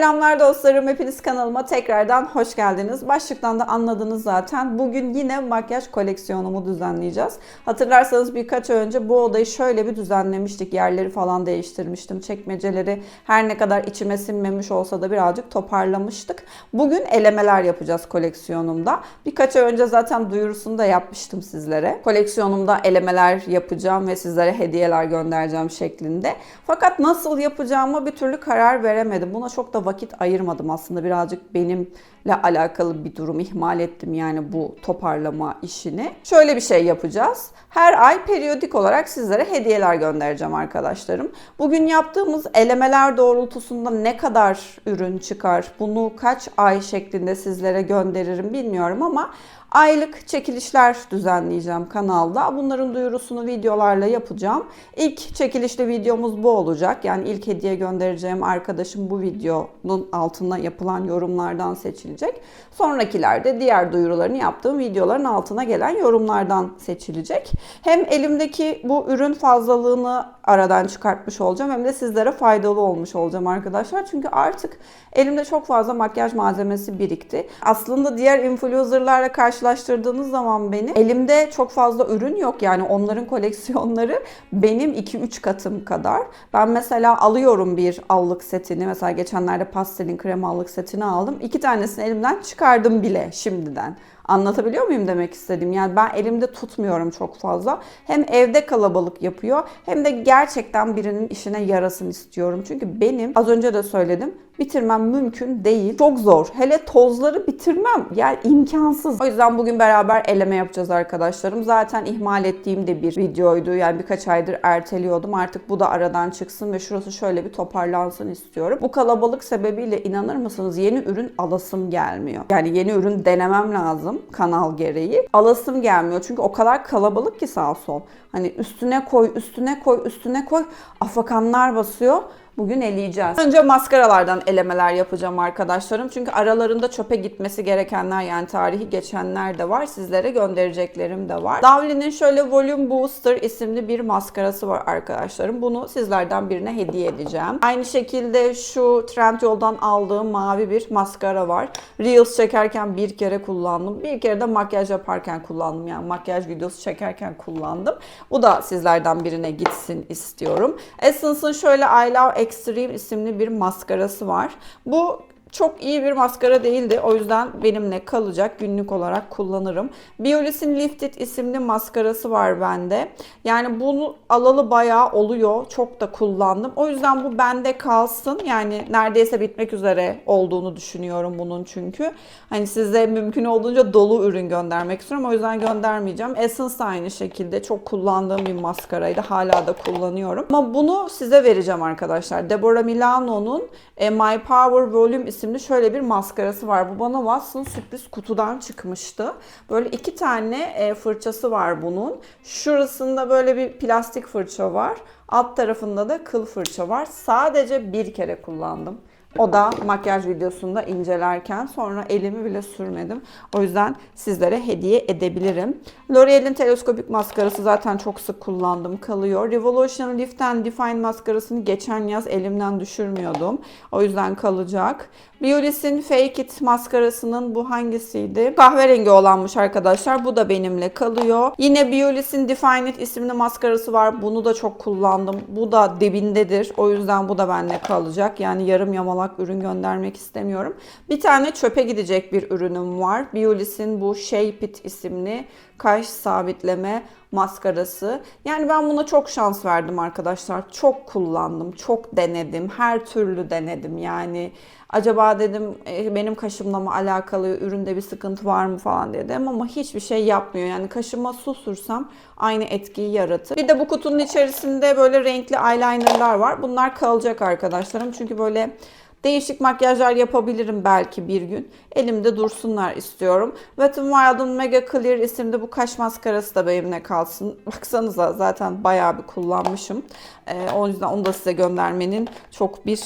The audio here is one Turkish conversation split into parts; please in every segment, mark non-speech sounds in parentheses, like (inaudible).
Selamlar dostlarım. Hepiniz kanalıma tekrardan hoş geldiniz. Başlıktan da anladınız zaten. Bugün yine makyaj koleksiyonumu düzenleyeceğiz. Hatırlarsanız birkaç önce bu odayı şöyle bir düzenlemiştik. Yerleri falan değiştirmiştim. Çekmeceleri her ne kadar içime sinmemiş olsa da birazcık toparlamıştık. Bugün elemeler yapacağız koleksiyonumda. Birkaç ay önce zaten duyurusunu da yapmıştım sizlere. Koleksiyonumda elemeler yapacağım ve sizlere hediyeler göndereceğim şeklinde. Fakat nasıl yapacağıma bir türlü karar veremedim. Buna çok da vakit ayırmadım aslında. Birazcık benimle alakalı bir durum ihmal ettim yani bu toparlama işini. Şöyle bir şey yapacağız. Her ay periyodik olarak sizlere hediyeler göndereceğim arkadaşlarım. Bugün yaptığımız elemeler doğrultusunda ne kadar ürün çıkar, bunu kaç ay şeklinde sizlere gönderirim bilmiyorum ama aylık çekilişler düzenleyeceğim kanalda. Bunların duyurusunu videolarla yapacağım. İlk çekilişli videomuz bu olacak. Yani ilk hediye göndereceğim arkadaşım bu videonun altına yapılan yorumlardan seçilecek. Sonrakilerde diğer duyurularını yaptığım videoların altına gelen yorumlardan seçilecek. Hem elimdeki bu ürün fazlalığını aradan çıkartmış olacağım hem de sizlere faydalı olmuş olacağım arkadaşlar. Çünkü artık elimde çok fazla makyaj malzemesi birikti. Aslında diğer influencerlarla karşılaştırdığınız zaman benim elimde çok fazla ürün yok. Yani onların (laughs) koleksiyonları benim 2-3 katım kadar. Ben mesela alıyorum bir allık setini. Mesela geçenlerde pastelin krem allık setini aldım. İki tanesini elimden çıkardım bile şimdiden. Anlatabiliyor muyum demek istediğim? Yani ben elimde tutmuyorum çok fazla. Hem evde kalabalık yapıyor hem de gerçekten birinin işine yarasın istiyorum. Çünkü benim az önce de söyledim bitirmem mümkün değil. Çok zor. Hele tozları bitirmem yani imkansız. O yüzden bugün beraber eleme yapacağız arkadaşlarım. Zaten ihmal ettiğim de bir videoydu. Yani birkaç aydır erteliyordum. Artık bu da aradan çıksın ve şurası şöyle bir toparlansın istiyorum. Bu kalabalık sebebiyle inanır mısınız yeni ürün alasım gelmiyor. Yani yeni ürün denemem lazım kanal gereği. Alasım gelmiyor çünkü o kadar kalabalık ki sağ sol. Hani üstüne koy, üstüne koy, üstüne koy. Afakanlar basıyor. Bugün eleyeceğiz. Önce maskaralardan elemeler yapacağım arkadaşlarım. Çünkü aralarında çöpe gitmesi gerekenler yani tarihi geçenler de var. Sizlere göndereceklerim de var. Davli'nin şöyle Volume Booster isimli bir maskarası var arkadaşlarım. Bunu sizlerden birine hediye edeceğim. Aynı şekilde şu Trendyol'dan aldığım mavi bir maskara var. Reels çekerken bir kere kullandım. Bir kere de makyaj yaparken kullandım. Yani makyaj videosu çekerken kullandım. Bu da sizlerden birine gitsin istiyorum. Essence'ın şöyle I Love Extreme isimli bir maskarası var. Bu çok iyi bir maskara değildi. O yüzden benimle kalacak. Günlük olarak kullanırım. Biolis'in Lifted isimli maskarası var bende. Yani bunu alalı bayağı oluyor. Çok da kullandım. O yüzden bu bende kalsın. Yani neredeyse bitmek üzere olduğunu düşünüyorum bunun çünkü. Hani size mümkün olduğunca dolu ürün göndermek istiyorum. O yüzden göndermeyeceğim. Essence aynı şekilde çok kullandığım bir maskaraydı. Hala da kullanıyorum. Ama bunu size vereceğim arkadaşlar. Deborah Milano'nun e, My Power Volume isimli şöyle bir maskarası var. Bu bana Watson sürpriz kutudan çıkmıştı. Böyle iki tane e, fırçası var bunun. Şurasında böyle bir plastik fırça var. Alt tarafında da kıl fırça var. Sadece bir kere kullandım. O da makyaj videosunda incelerken sonra elimi bile sürmedim. O yüzden sizlere hediye edebilirim. L'Oreal'in teleskopik maskarası zaten çok sık kullandım kalıyor. Revolution Lift and Define maskarasını geçen yaz elimden düşürmüyordum. O yüzden kalacak. Biolis'in Fake It maskarasının bu hangisiydi? Kahverengi olanmış arkadaşlar. Bu da benimle kalıyor. Yine Biolis'in Define It isimli maskarası var. Bunu da çok kullandım. Bu da dibindedir. O yüzden bu da benimle kalacak. Yani yarım yamalak ürün göndermek istemiyorum. Bir tane çöpe gidecek bir ürünüm var. Biolis'in bu Shape It isimli kaş sabitleme maskarası. Yani ben buna çok şans verdim arkadaşlar. Çok kullandım, çok denedim. Her türlü denedim. Yani acaba dedim e, benim kaşımla mı alakalı üründe bir sıkıntı var mı falan dedim ama hiçbir şey yapmıyor. Yani kaşıma su sürsem aynı etkiyi yaratır. Bir de bu kutunun içerisinde böyle renkli eyelinerlar var. Bunlar kalacak arkadaşlarım. Çünkü böyle Değişik makyajlar yapabilirim belki bir gün. Elimde dursunlar istiyorum. Wet n Wild'ın Mega Clear isimli bu kaş maskarası da benimle kalsın. Baksanıza zaten bayağı bir kullanmışım. Ee, o yüzden onu da size göndermenin çok bir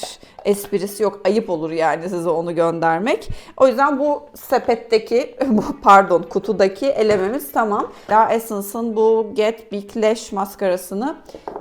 esprisi yok. Ayıp olur yani size onu göndermek. O yüzden bu sepetteki, (laughs) pardon kutudaki elememiz tamam. La Essence'ın bu Get Big Lash maskarasını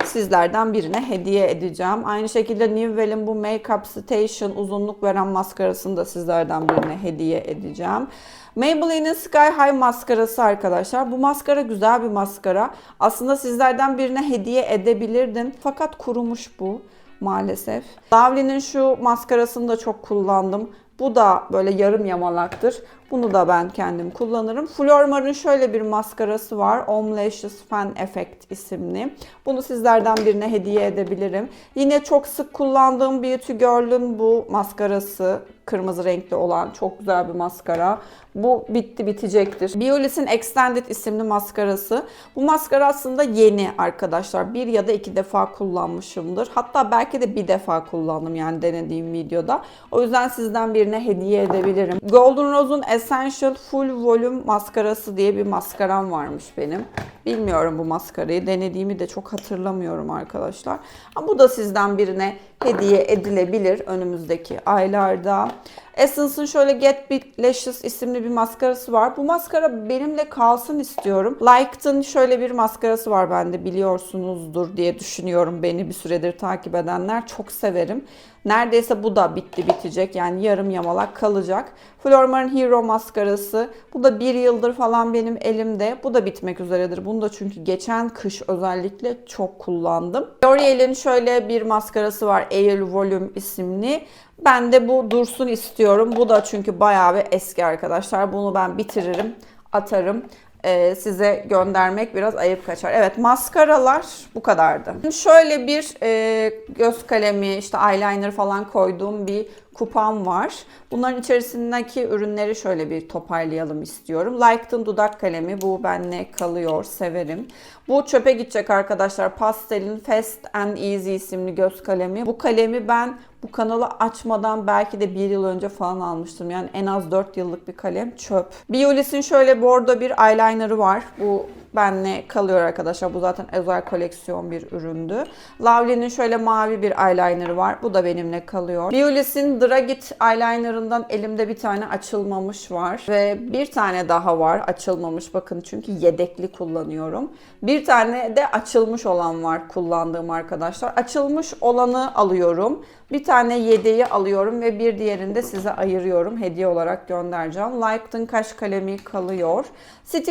sizlerden birine hediye edeceğim. Aynı şekilde Nivell'in bu Makeup Station uzunluk veren maskarasını da sizlerden birine hediye edeceğim. Maybelline'in Sky High maskarası arkadaşlar. Bu maskara güzel bir maskara. Aslında sizlerden birine hediye edebilirdim. Fakat kurumuş bu maalesef. Lovely'nin şu maskarasını da çok kullandım. Bu da böyle yarım yamalaktır. Bunu da ben kendim kullanırım. Flormar'ın şöyle bir maskarası var. Homme Lashes Fan Effect isimli. Bunu sizlerden birine hediye edebilirim. Yine çok sık kullandığım Beauty Girl'ün bu maskarası. Kırmızı renkli olan çok güzel bir maskara. Bu bitti bitecektir. Biolis'in Extended isimli maskarası. Bu maskara aslında yeni arkadaşlar. Bir ya da iki defa kullanmışımdır. Hatta belki de bir defa kullandım yani denediğim videoda. O yüzden sizden birine hediye edebilirim. Golden Rose'un Essential Full Volume maskarası diye bir maskaram varmış benim. Bilmiyorum bu maskarayı. Denediğimi de çok hatırlamıyorum arkadaşlar. Ama bu da sizden birine hediye edilebilir önümüzdeki aylarda. Essence'ın şöyle Get Big Lashes isimli bir maskarası var. Bu maskara benimle kalsın istiyorum. Liked'ın şöyle bir maskarası var bende biliyorsunuzdur diye düşünüyorum beni bir süredir takip edenler. Çok severim. Neredeyse bu da bitti bitecek yani yarım yamalak kalacak. Flormar'ın Hero maskarası. Bu da bir yıldır falan benim elimde. Bu da bitmek üzeredir. Bunu da çünkü geçen kış özellikle çok kullandım. L'Oreal'in şöyle bir maskarası var. Air Volume isimli. Ben de bu dursun istiyorum. Bu da çünkü bayağı bir eski arkadaşlar. Bunu ben bitiririm, atarım. Ee, size göndermek biraz ayıp kaçar. Evet maskaralar bu kadardı. Şimdi Şöyle bir e, göz kalemi, işte eyeliner falan koyduğum bir kupam var. Bunların içerisindeki ürünleri şöyle bir toparlayalım istiyorum. Liked'ın dudak kalemi. Bu benle kalıyor. Severim. Bu çöpe gidecek arkadaşlar. Pastel'in Fast and Easy isimli göz kalemi. Bu kalemi ben bu kanalı açmadan belki de bir yıl önce falan almıştım. Yani en az 4 yıllık bir kalem çöp. Biolis'in şöyle bordo bir eyeliner'ı var. Bu benle kalıyor arkadaşlar. Bu zaten özel koleksiyon bir üründü. Lovely'nin şöyle mavi bir eyeliner'ı var. Bu da benimle kalıyor. Biolis'in Dragit eyeliner'ından elimde bir tane açılmamış var. Ve bir tane daha var açılmamış. Bakın çünkü yedekli kullanıyorum. Bir tane de açılmış olan var kullandığım arkadaşlar. Açılmış olanı alıyorum. Bir tane yedeği alıyorum ve bir diğerini de size ayırıyorum. Hediye olarak göndereceğim. Liked'ın kaş kalemi kalıyor.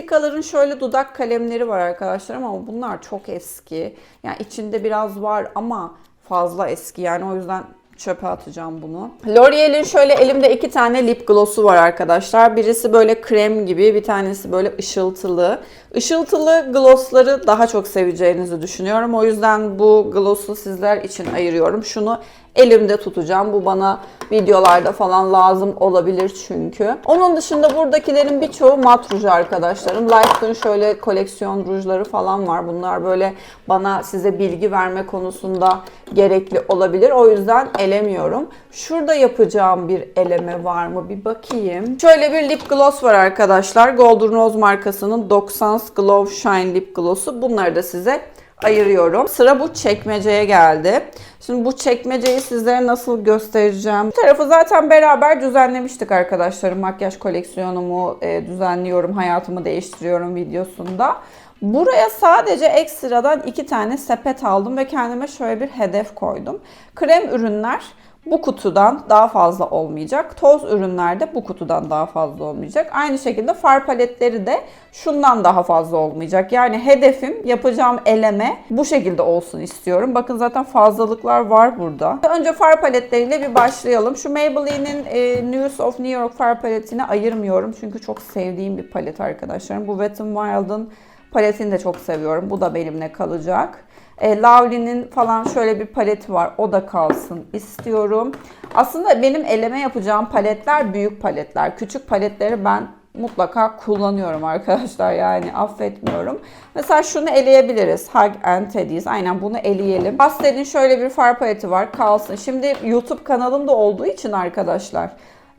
Color'ın şöyle dudak kalemleri var arkadaşlar ama bunlar çok eski. Yani içinde biraz var ama fazla eski. Yani o yüzden çöpe atacağım bunu. L'Oreal'in şöyle elimde iki tane lip gloss'u var arkadaşlar. Birisi böyle krem gibi, bir tanesi böyle ışıltılı. Işıltılı glossları daha çok seveceğinizi düşünüyorum. O yüzden bu gloss'u sizler için ayırıyorum. Şunu elimde tutacağım. Bu bana videolarda falan lazım olabilir çünkü. Onun dışında buradakilerin birçoğu mat ruj arkadaşlarım. Life'ın şöyle koleksiyon rujları falan var. Bunlar böyle bana size bilgi verme konusunda gerekli olabilir. O yüzden elemiyorum. Şurada yapacağım bir eleme var mı bir bakayım. Şöyle bir lip gloss var arkadaşlar. Golden Rose markasının 90 Glow Shine Lip Gloss'u. Bunları da size ayırıyorum. Sıra bu çekmeceye geldi. Şimdi bu çekmeceyi sizlere nasıl göstereceğim? Bu tarafı zaten beraber düzenlemiştik arkadaşlar. Makyaj koleksiyonumu e, düzenliyorum, hayatımı değiştiriyorum videosunda. Buraya sadece ekstradan iki tane sepet aldım ve kendime şöyle bir hedef koydum. Krem ürünler bu kutudan daha fazla olmayacak. Toz ürünler de bu kutudan daha fazla olmayacak. Aynı şekilde far paletleri de şundan daha fazla olmayacak. Yani hedefim yapacağım eleme bu şekilde olsun istiyorum. Bakın zaten fazlalıklar var burada. Önce far paletleriyle bir başlayalım. Şu Maybelline'in e, News of New York far paletini ayırmıyorum. Çünkü çok sevdiğim bir palet arkadaşlarım. Bu Wet n Wild'ın paletini de çok seviyorum. Bu da benimle kalacak. E, Lovely'nin falan şöyle bir paleti var. O da kalsın istiyorum. Aslında benim eleme yapacağım paletler büyük paletler. Küçük paletleri ben mutlaka kullanıyorum arkadaşlar yani affetmiyorum. Mesela şunu eleyebiliriz. Hug and Teddy's. Aynen bunu eleyelim. Pastel'in şöyle bir far paleti var. Kalsın. Şimdi YouTube kanalımda olduğu için arkadaşlar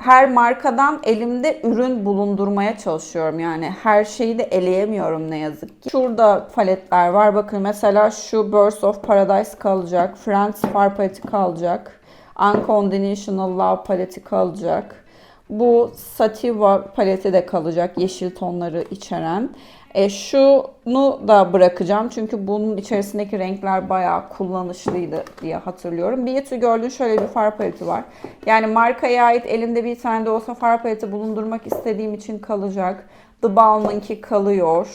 her markadan elimde ürün bulundurmaya çalışıyorum. Yani her şeyi de eleyemiyorum ne yazık ki. Şurada paletler var. Bakın mesela şu Birds of Paradise kalacak. Friends Far paleti kalacak. Unconditional Love paleti kalacak. Bu Sativa paleti de kalacak yeşil tonları içeren. E, şunu da bırakacağım çünkü bunun içerisindeki renkler bayağı kullanışlıydı diye hatırlıyorum. Beauty Girl'ün şöyle bir far paleti var. Yani markaya ait elimde bir tane de olsa far paleti bulundurmak istediğim için kalacak. The Balm'ınki kalıyor.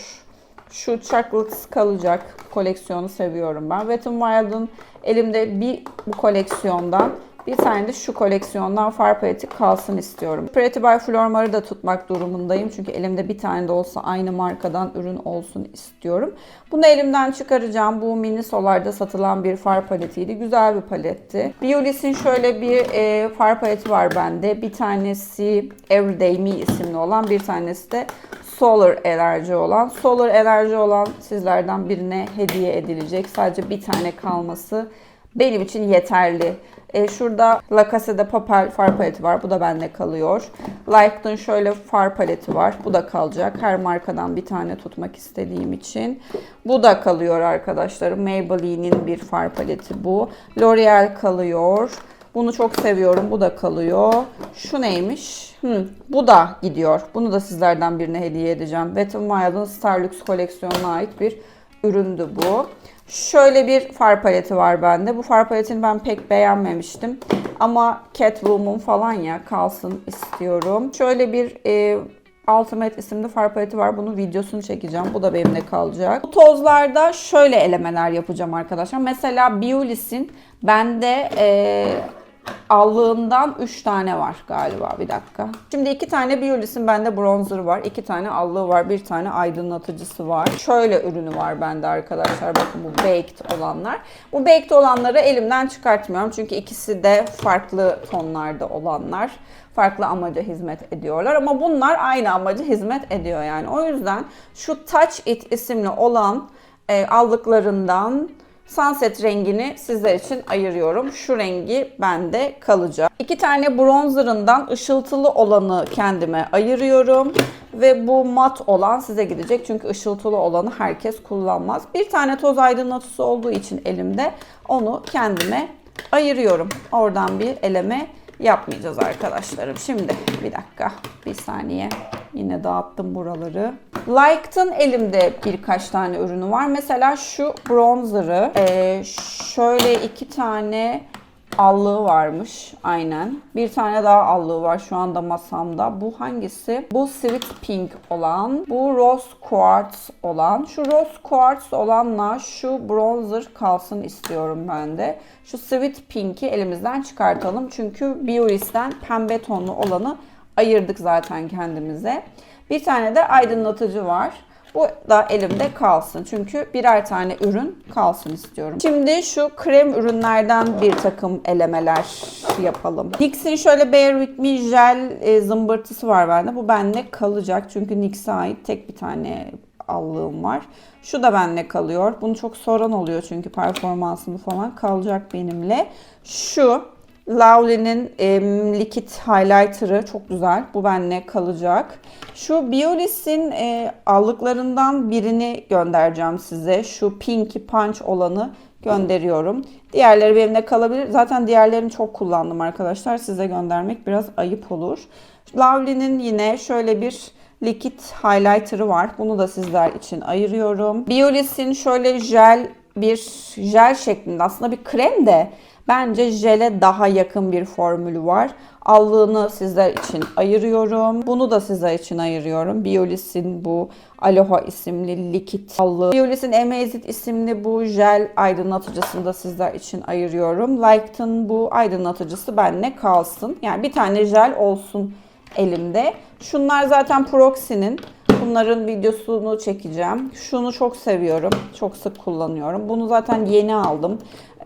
Şu Chocolates kalacak. Koleksiyonu seviyorum ben. Wet n Wild'ın elimde bir bu koleksiyondan bir tane de şu koleksiyondan far paleti kalsın istiyorum. Pretty by Flormar'ı da tutmak durumundayım. Çünkü elimde bir tane de olsa aynı markadan ürün olsun istiyorum. Bunu elimden çıkaracağım. Bu mini solarda satılan bir far paletiydi. Güzel bir paletti. Biolis'in şöyle bir e, far paleti var bende. Bir tanesi Everyday Me isimli olan. Bir tanesi de Solar enerji olan. Solar enerji olan sizlerden birine hediye edilecek. Sadece bir tane kalması benim için yeterli. E, şurada La Casa de Papel far paleti var. Bu da bende kalıyor. Like'ın şöyle far paleti var. Bu da kalacak. Her markadan bir tane tutmak istediğim için. Bu da kalıyor arkadaşlar. Maybelline'in bir far paleti bu. L'Oreal kalıyor. Bunu çok seviyorum. Bu da kalıyor. Şu neymiş? Hmm, bu da gidiyor. Bunu da sizlerden birine hediye edeceğim. Wet n Wild'ın Starlux koleksiyonuna ait bir üründü bu. Şöyle bir far paleti var bende. Bu far paletini ben pek beğenmemiştim. Ama Catwoman falan ya kalsın istiyorum. Şöyle bir e, Ultimate isimli far paleti var. Bunun videosunu çekeceğim. Bu da benimle kalacak. Bu tozlarda şöyle elemeler yapacağım arkadaşlar. Mesela Biolis'in bende e, allığından 3 tane var galiba. Bir dakika. Şimdi 2 tane Biolis'in bende bronzer var. 2 tane allığı var. Bir tane aydınlatıcısı var. Şöyle ürünü var bende arkadaşlar. Bakın bu baked olanlar. Bu baked olanları elimden çıkartmıyorum. Çünkü ikisi de farklı tonlarda olanlar farklı amaca hizmet ediyorlar ama bunlar aynı amaca hizmet ediyor yani. O yüzden şu Touch It isimli olan e, aldıklarından Sunset rengini sizler için ayırıyorum. Şu rengi bende kalacak. İki tane bronzerından ışıltılı olanı kendime ayırıyorum. Ve bu mat olan size gidecek. Çünkü ışıltılı olanı herkes kullanmaz. Bir tane toz aydınlatıcısı olduğu için elimde onu kendime ayırıyorum. Oradan bir eleme yapmayacağız arkadaşlarım. Şimdi bir dakika bir saniye yine dağıttım buraları. Liked'ın elimde birkaç tane ürünü var. Mesela şu bronzer'ı şöyle iki tane allığı varmış aynen. Bir tane daha allığı var şu anda masamda. Bu hangisi? Bu Sweet Pink olan. Bu Rose Quartz olan. Şu Rose Quartz olanla şu bronzer kalsın istiyorum ben de. Şu Sweet Pink'i elimizden çıkartalım. Çünkü Biolis'ten pembe tonlu olanı ayırdık zaten kendimize. Bir tane de aydınlatıcı var. Bu da elimde kalsın. Çünkü birer tane ürün kalsın istiyorum. Şimdi şu krem ürünlerden bir takım elemeler yapalım. NYX'in şöyle Bear With Me jel e, zımbırtısı var bende. Bu bende kalacak. Çünkü NYX'e ait tek bir tane allığım var. Şu da bende kalıyor. Bunu çok soran oluyor çünkü performansını falan kalacak benimle. Şu Lovely'nin e, likit highlighter'ı çok güzel. Bu benimle kalacak. Şu Biolis'in e, allıklarından birini göndereceğim size. Şu Pinky Punch olanı gönderiyorum. Diğerleri benimle kalabilir. Zaten diğerlerini çok kullandım arkadaşlar. Size göndermek biraz ayıp olur. Lovely'nin yine şöyle bir likit highlighter'ı var. Bunu da sizler için ayırıyorum. Biolis'in şöyle jel bir jel şeklinde aslında bir krem de Bence jele daha yakın bir formülü var. Allığını sizler için ayırıyorum. Bunu da sizler için ayırıyorum. Biolis'in bu Aloha isimli likit allığı. Biolis'in Amazing isimli bu jel aydınlatıcısını da sizler için ayırıyorum. Lighten bu aydınlatıcısı benle kalsın. Yani bir tane jel olsun elimde. Şunlar zaten Proxy'nin. Bunların videosunu çekeceğim. Şunu çok seviyorum. Çok sık kullanıyorum. Bunu zaten yeni aldım.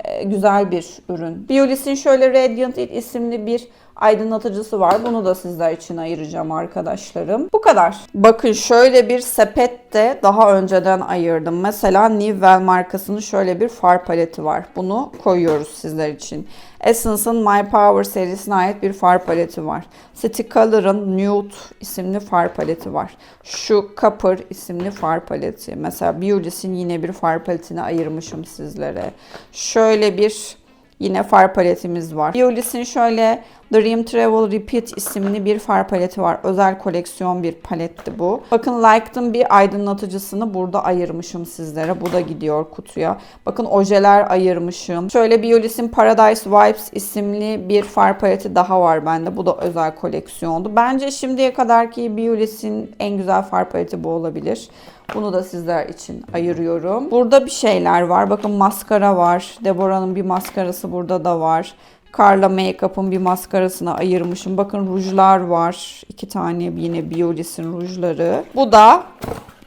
Ee, güzel bir ürün. Biolis'in şöyle Radiant It isimli bir aydınlatıcısı var. Bunu da sizler için ayıracağım arkadaşlarım. Bu kadar. Bakın şöyle bir sepet de daha önceden ayırdım. Mesela Nivell markasının şöyle bir far paleti var. Bunu koyuyoruz sizler için. Essence'ın My Power serisine ait bir far paleti var. City Color'ın Nude isimli far paleti var. Şu Copper isimli far paleti. Mesela Biolis'in yine bir far paletini ayırmışım sizlere. Şöyle bir yine far paletimiz var. Biolis'in şöyle Dream Travel Repeat isimli bir far paleti var. Özel koleksiyon bir paletti bu. Bakın Liked'ın bir aydınlatıcısını burada ayırmışım sizlere. Bu da gidiyor kutuya. Bakın ojeler ayırmışım. Şöyle Biolis'in Paradise Vibes isimli bir far paleti daha var bende. Bu da özel koleksiyondu. Bence şimdiye kadarki Biolis'in en güzel far paleti bu olabilir. Bunu da sizler için ayırıyorum. Burada bir şeyler var. Bakın maskara var. Deborah'nın bir maskarası burada da var. Carla Makeup'ın bir maskarasına ayırmışım. Bakın rujlar var. İki tane yine Biolis'in rujları. Bu da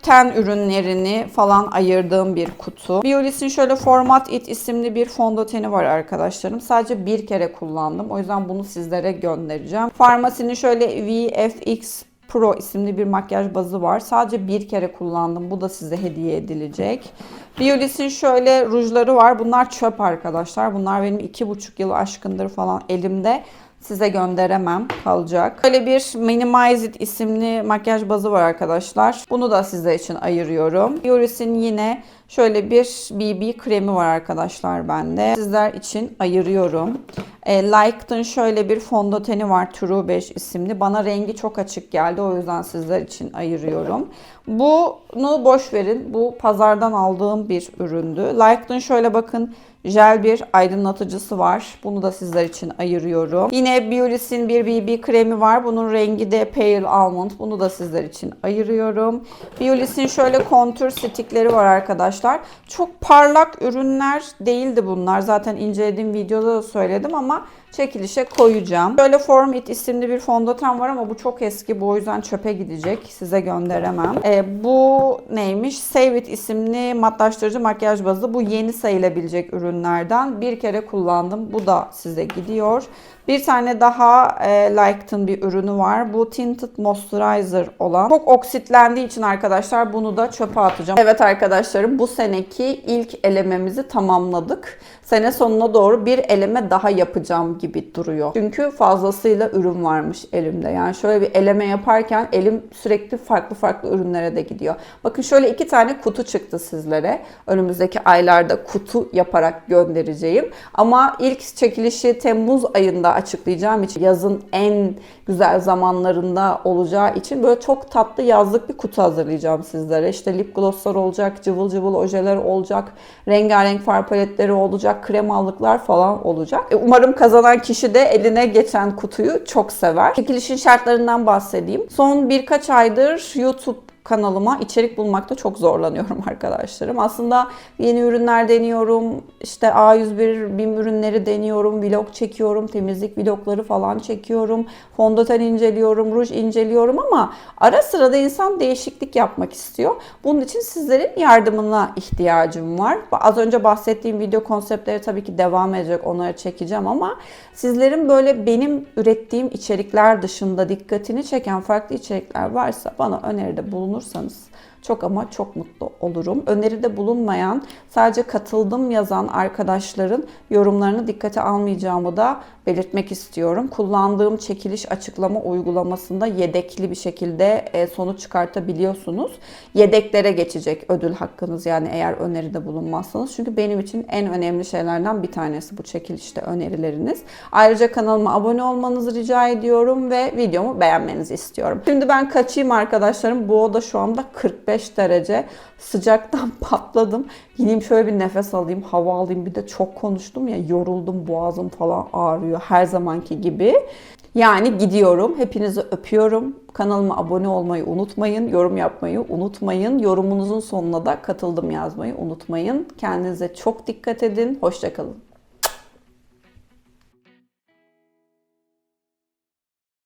ten ürünlerini falan ayırdığım bir kutu. Biolis'in şöyle Format It isimli bir fondöteni var arkadaşlarım. Sadece bir kere kullandım. O yüzden bunu sizlere göndereceğim. Farmasinin şöyle VFX Pro isimli bir makyaj bazı var. Sadece bir kere kullandım. Bu da size hediye edilecek. Biolis'in şöyle rujları var. Bunlar çöp arkadaşlar. Bunlar benim iki buçuk yıl aşkındır falan elimde. Size gönderemem kalacak. Böyle bir Minimize It isimli makyaj bazı var arkadaşlar. Bunu da size için ayırıyorum. Biolis'in yine şöyle bir BB kremi var arkadaşlar bende. Sizler için ayırıyorum. E, Liked'ın şöyle bir fondöteni var True 5 isimli. Bana rengi çok açık geldi. O yüzden sizler için ayırıyorum. Bunu boş verin. Bu pazardan aldığım bir üründü. Liked'ın şöyle bakın jel bir aydınlatıcısı var. Bunu da sizler için ayırıyorum. Yine Biolis'in bir BB kremi var. Bunun rengi de Pale Almond. Bunu da sizler için ayırıyorum. Biolis'in şöyle kontür stikleri var arkadaşlar. Çok parlak ürünler değildi bunlar. Zaten incelediğim videoda da söyledim ama çekilişe koyacağım. Böyle Form It isimli bir fondöten var ama bu çok eski. Bu o yüzden çöpe gidecek. Size gönderemem. Ee, bu neymiş? Save It isimli matlaştırıcı makyaj bazı. Bu yeni sayılabilecek ürünlerden. Bir kere kullandım. Bu da size gidiyor. Bir tane daha e, Liked'ın bir ürünü var. Bu Tinted Moisturizer olan. Çok oksitlendiği için arkadaşlar bunu da çöpe atacağım. Evet arkadaşlarım bu seneki ilk elememizi tamamladık. Sene sonuna doğru bir eleme daha yapacağım gibi duruyor. Çünkü fazlasıyla ürün varmış elimde. Yani şöyle bir eleme yaparken elim sürekli farklı farklı ürünlere de gidiyor. Bakın şöyle iki tane kutu çıktı sizlere. Önümüzdeki aylarda kutu yaparak göndereceğim. Ama ilk çekilişi Temmuz ayında açıklayacağım için yazın en güzel zamanlarında olacağı için böyle çok tatlı yazlık bir kutu hazırlayacağım sizlere. İşte lip glosslar olacak, cıvıl cıvıl ojeler olacak, rengarenk far paletleri olacak, kremalıklar falan olacak. E, Umarım kazanan kişi de eline geçen kutuyu çok sever. Çekilişin şartlarından bahsedeyim. Son birkaç aydır YouTube kanalıma içerik bulmakta çok zorlanıyorum (laughs) arkadaşlarım. Aslında yeni ürünler deniyorum. İşte A101 BİM ürünleri deniyorum. Vlog çekiyorum. Temizlik vlogları falan çekiyorum. Fondöten inceliyorum. Ruj inceliyorum ama ara sıra da insan değişiklik yapmak istiyor. Bunun için sizlerin yardımına ihtiyacım var. Az önce bahsettiğim video konseptleri tabii ki devam edecek. Onları çekeceğim ama sizlerin böyle benim ürettiğim içerikler dışında dikkatini çeken farklı içerikler varsa bana öneride bulunursanız çok ama çok mutlu olurum. Öneride bulunmayan, sadece katıldım yazan arkadaşların yorumlarını dikkate almayacağımı da belirtmek istiyorum. Kullandığım çekiliş açıklama uygulamasında yedekli bir şekilde e, sonuç çıkartabiliyorsunuz. Yedeklere geçecek ödül hakkınız yani eğer öneride bulunmazsanız. Çünkü benim için en önemli şeylerden bir tanesi bu çekilişte önerileriniz. Ayrıca kanalıma abone olmanızı rica ediyorum ve videomu beğenmenizi istiyorum. Şimdi ben kaçayım arkadaşlarım. Bu oda şu anda 45 derece. Sıcaktan (laughs) patladım. Gideyim şöyle bir nefes alayım, hava alayım. Bir de çok konuştum ya yoruldum, boğazım falan ağrıyor her zamanki gibi. Yani gidiyorum. Hepinizi öpüyorum. Kanalıma abone olmayı unutmayın. Yorum yapmayı unutmayın. Yorumunuzun sonuna da katıldım yazmayı unutmayın. Kendinize çok dikkat edin. Hoşçakalın.